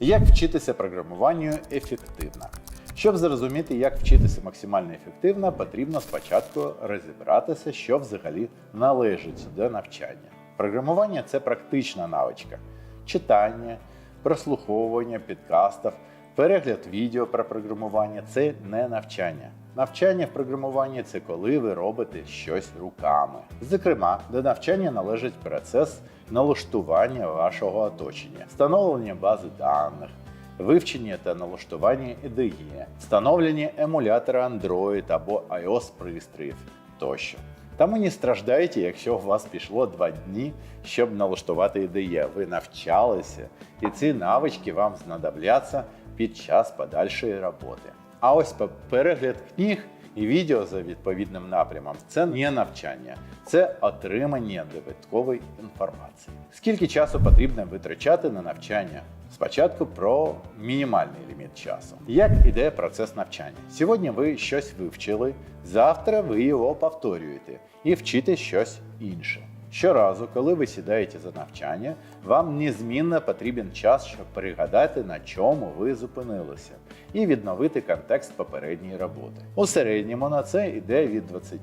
Як вчитися програмуванню ефективно? Щоб зрозуміти, як вчитися максимально ефективно, потрібно спочатку розібратися, що взагалі належить до навчання. Програмування це практична навичка. Читання, прослуховування підкастів, перегляд відео про програмування це не навчання. Навчання в програмуванні це коли ви робите щось руками. Зокрема, до навчання належить процес налаштування вашого оточення, встановлення бази даних, вивчення та налаштування IDE, встановлення емулятора Android або iOS пристроїв тощо. Тому не страждайте, якщо у вас пішло два дні, щоб налаштувати IDE. Ви навчалися, і ці навички вам знадобляться під час подальшої роботи. А ось перегляд книг і відео за відповідним напрямом це не навчання, це отримання довідкової інформації. Скільки часу потрібно витрачати на навчання? Спочатку про мінімальний ліміт часу. Як іде процес навчання? Сьогодні ви щось вивчили, завтра ви його повторюєте і вчите щось інше. Щоразу, коли ви сідаєте за навчання, вам незмінно потрібен час, щоб пригадати, на чому ви зупинилися, і відновити контекст попередньої роботи. У середньому на це йде від 20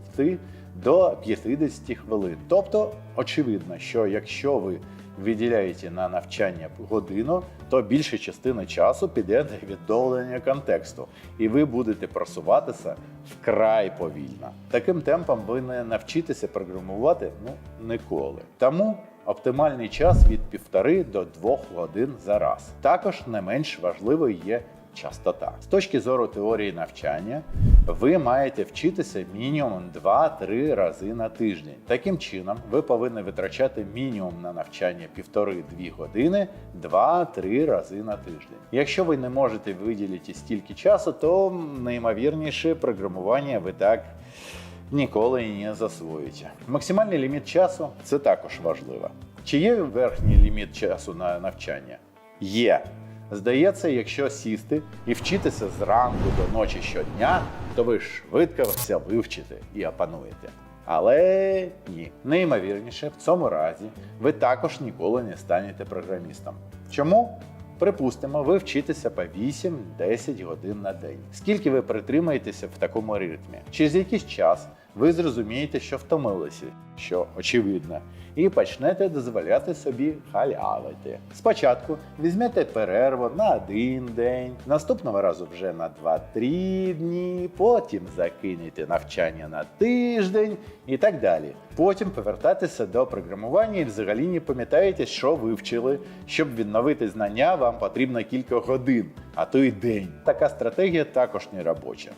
до 50 хвилин. Тобто, очевидно, що якщо ви виділяєте на навчання годину, то більша частина часу піде на відновлення контексту, і ви будете просуватися вкрай повільно. Таким темпом ви не навчитеся програмувати ну ніколи. Тому оптимальний час від півтори до двох годин за раз. Також не менш важливою є частота. З точки зору теорії навчання, ви маєте вчитися мінімум 2-3 рази на тиждень. Таким чином, ви повинні витрачати мінімум на навчання 1,5-2 години 2-3 рази на тиждень. Якщо ви не можете виділити стільки часу, то найімовірніше програмування ви так ніколи не засвоїте. Максимальний ліміт часу це також важливо. Чи є верхній ліміт часу на навчання? Є. Здається, якщо сісти і вчитися зранку до ночі щодня, то ви швидко все вивчите і опануєте. Але ні, неймовірніше, в цьому разі ви також ніколи не станете програмістом. Чому? Припустимо, ви вчитеся по 8-10 годин на день. Скільки ви притримаєтеся в такому ритмі? Через якийсь час ви зрозумієте, що втомилися, що очевидно, і почнете дозволяти собі халявити. Спочатку візьмете перерву на один день, наступного разу вже на 2-3 дні, потім закинете навчання на тиждень і так далі. Потім повертатися до програмування і взагалі не пам'ятаєте, що вивчили. Щоб відновити знання, вам потрібно кілька годин, а то й день. Така стратегія також не робоча.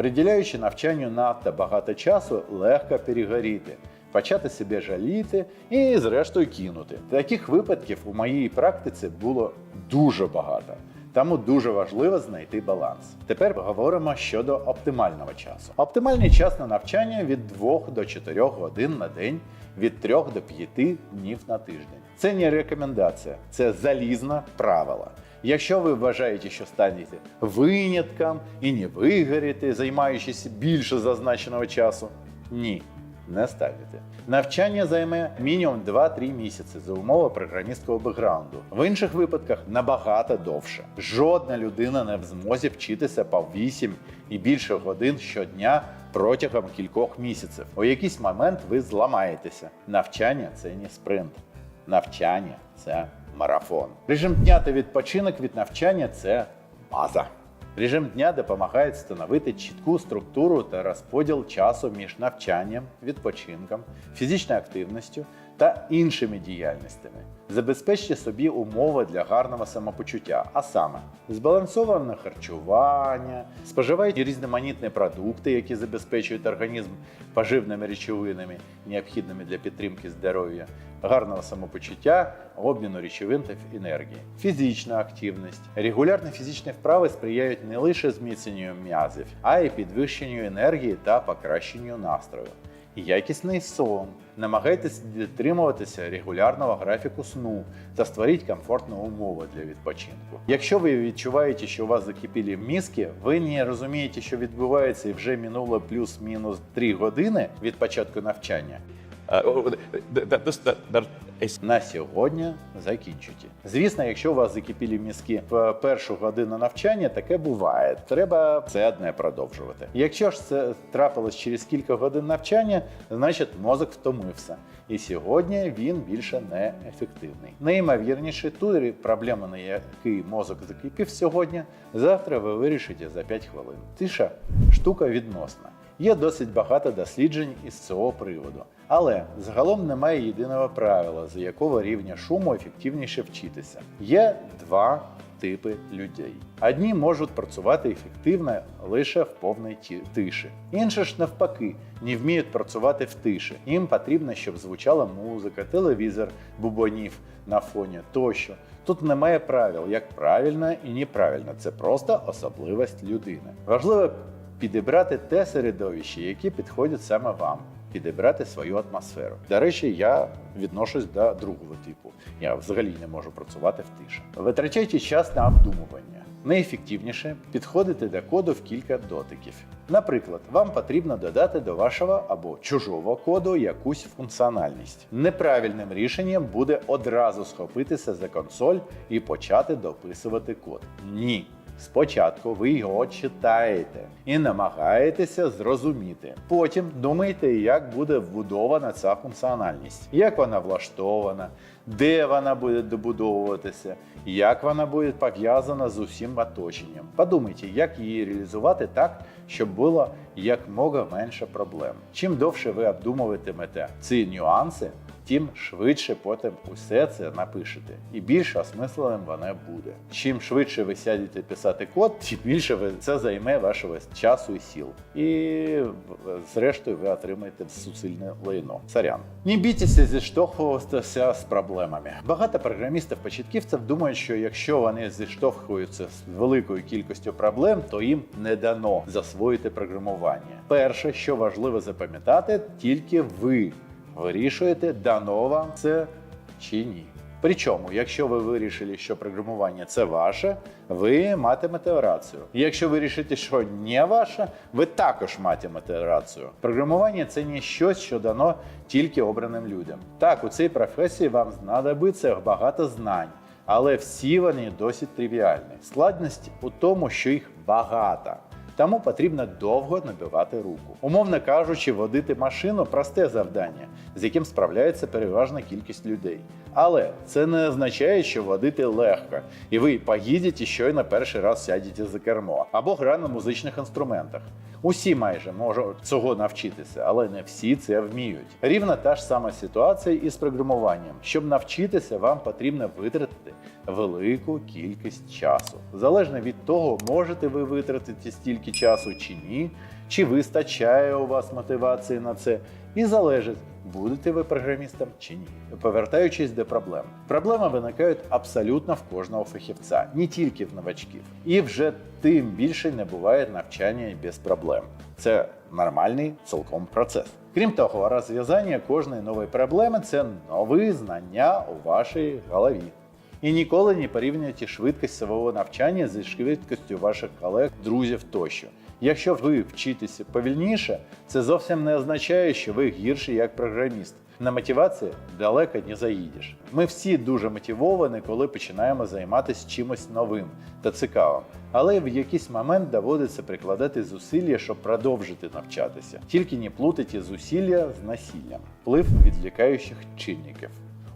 Приділяючи навчанню надто багато часу, легко перегоріти, почати себе жаліти і, зрештою, кинути. Таких випадків у моїй практиці було дуже багато. Тому дуже важливо знайти баланс. Тепер поговоримо щодо оптимального часу. Оптимальний час на навчання від 2 до 4 годин на день, від 3 до 5 днів на тиждень. Це не рекомендація, це залізне правило. Якщо ви вважаєте, що станете винятком і не вигоріте, займаючись більше зазначеного часу, ні, не станете. Навчання займе мінімум 2-3 місяці за умови програмістського бекграунду. В інших випадках набагато довше. Жодна людина не в змозі вчитися по 8 і більше годин щодня протягом кількох місяців. У якийсь момент ви зламаєтеся. Навчання це не спринт. Навчання це марафон. Режим дня та відпочинок від навчання це база. Режим дня допомагає встановити чітку структуру та розподіл часу між навчанням, відпочинком, фізичною активністю та іншими діяльностями. Забезпечте собі умови для гарного самопочуття, а саме збалансоване харчування, споживайте різноманітні продукти, які забезпечують організм поживними речовинами, необхідними для підтримки здоров'я, гарного самопочуття, обміну речовин та енергії. Фізична активність. Регулярні фізичні вправи сприяють не лише зміцненню м'язів, а й підвищенню енергії та покращенню настрою. Якісний сон. Намагайтесь дотримуватися регулярного графіку сну та створіть комфортні умови для відпочинку. Якщо ви відчуваєте, що у вас закипілі мізки, ви не розумієте, що відбувається і вже минуло плюс-мінус 3 години від початку навчання. На сьогодні закінчуті. Звісно, якщо у вас закипілі мізки в першу годину навчання, таке буває. Треба це одне продовжувати. Якщо ж це трапилось через кілька годин навчання, значить мозок втомився. І сьогодні він більше не ефективний. Найімовірніше, ту проблему, на який мозок закипів сьогодні, завтра ви вирішите за 5 хвилин. Тиша штука відносна. Є досить багато досліджень із цього приводу. Але загалом немає єдиного правила, з якого рівня шуму ефективніше вчитися. Є два типи людей. Одні можуть працювати ефективно лише в повній тиші. Інші ж навпаки не вміють працювати в тиші. Їм потрібно, щоб звучала музика, телевізор, бубонів на фоні тощо. Тут немає правил, як правильно і неправильно. Це просто особливість людини. Важливо підібрати те середовище, яке підходить саме вам. Підібрати свою атмосферу. До речі, я відношусь до другого типу. Я взагалі не можу працювати в тиші. Витрачайте час на обдумування. Найефективніше підходити до коду в кілька дотиків. Наприклад, вам потрібно додати до вашого або чужого коду якусь функціональність. Неправильним рішенням буде одразу схопитися за консоль і почати дописувати код. Ні. Спочатку ви його читаєте і намагаєтеся зрозуміти. Потім думаєте, як буде вбудована ця функціональність, як вона влаштована, де вона буде добудовуватися, як вона буде пов'язана з усім оточенням. Подумайте, як її реалізувати так, щоб було якмога менше проблем. Чим довше ви обдумуватимете ці нюанси, тим швидше потім усе це напишете. І більш осмисленим воно буде. Чим швидше ви сядете писати код, тим більше ви це займе вашого часу і сіл. І зрештою ви отримаєте суцільне лайно. Сорян. Не бійтеся зіштовхуватися з проблемами. Багато програмістів-початківців думають, що якщо вони зіштовхуються з великою кількістю проблем, то їм не дано засвоїти програмування. Перше, що важливо запам'ятати, тільки ви вирішуєте, дано вам це чи ні. Причому, якщо ви вирішили, що програмування це ваше, ви матимете рацію. Якщо ви вирішите, що не ваше, ви також матимете рацію. Програмування це не щось, що дано тільки обраним людям. Так, у цій професії вам знадобиться багато знань, але всі вони досить тривіальні. Складність у тому, що їх багато. Тому потрібно довго набивати руку. Умовно кажучи, водити машину просте завдання, з яким справляється переважна кількість людей. Але це не означає, що водити легко, і ви поїдете щойно перший раз сядете за кермо або гра на музичних інструментах. Усі майже можуть цього навчитися, але не всі це вміють. Рівна та ж сама ситуація із програмуванням. Щоб навчитися, вам потрібно витратити велику кількість часу. Залежно від того, можете ви витратити стільки часу чи ні, чи вистачає у вас мотивації на це, і залежить, будете ви програмістом чи ні. Повертаючись до проблем, проблеми виникають абсолютно в кожного фахівця, не тільки в новачків. І вже тим більше не буває навчання без проблем. Це нормальний цілком процес. Крім того, розв'язання кожної нової проблеми це нові знання у вашій голові. І ніколи не порівнюйте швидкість свого навчання зі швидкістю ваших колег, друзів тощо. Якщо ви вчитеся повільніше, це зовсім не означає, що ви гірші як програміст. На мотивації далеко не заїдеш. Ми всі дуже мотивовані, коли починаємо займатися чимось новим та цікавим. Але в якийсь момент доводиться прикладати зусилля, щоб продовжити навчатися. Тільки не плутайте зусилля з насиллям, вплив відлікаючих чинників.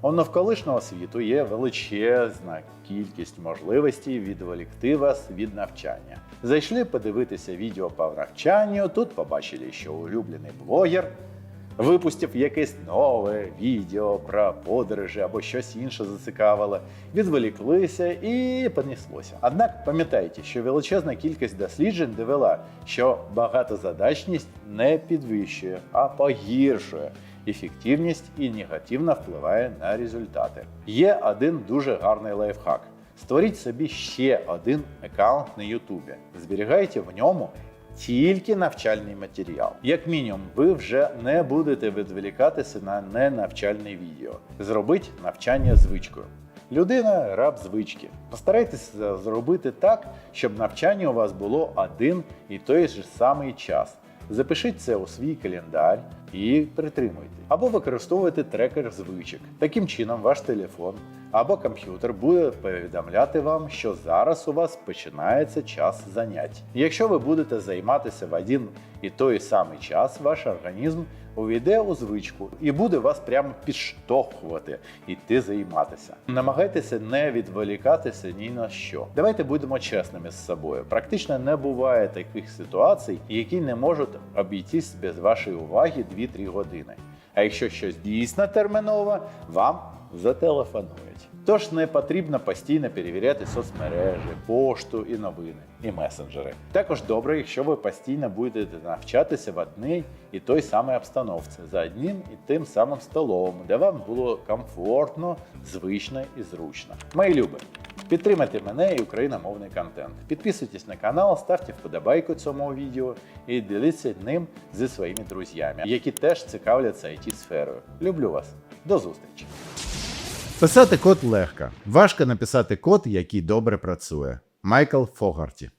У навколишнього світу є величезна кількість можливостей відволікти вас від навчання. Зайшли подивитися відео по навчанню, тут побачили, що улюблений блогер випустив якесь нове відео про подорожі або щось інше зацікавило, відволіклися і понеслося. Однак пам'ятайте, що величезна кількість досліджень довела, що багатозадачність не підвищує, а погіршує ефективність і негативно впливає на результати. Є один дуже гарний лайфхак. Створіть собі ще один аккаунт на Ютубі. Зберігайте в ньому тільки навчальний матеріал. Як мінімум, ви вже не будете відволікатися на ненавчальне відео. Зробіть навчання звичкою. Людина раб звички. Постарайтеся зробити так, щоб навчання у вас було один і той же самий час. Запишіть це у свій календар і притримуйте. Або використовуйте трекер звичок. Таким чином, ваш телефон або комп'ютер буде повідомляти вам, що зараз у вас починається час занять. Якщо ви будете займатися в один і той самий час, ваш організм увійде у звичку і буде вас прямо підштовхувати йти займатися. Намагайтеся не відволікатися ні на що. Давайте будемо чесними з собою. Практично не буває таких ситуацій, які не можуть обійтись без вашої уваги 2-3 години. А якщо щось дійсно термінове, вам зателефонують. Тож не потрібно постійно перевіряти соцмережі, пошту і новини, і месенджери. Також добре, якщо ви постійно будете навчатися в одній і той самій обстановці за одним і тим самим столом, де вам було комфортно, звично і зручно. Мої любі, підтримайте мене і україномовний контент. Підписуйтесь на канал, ставте вподобайку цьому відео і діліться ним зі своїми друзями, які теж цікавляться it сферою. Люблю вас. До зустрічі! Писати код легко. Важко написати код, який добре працює. Майкл Фогарті.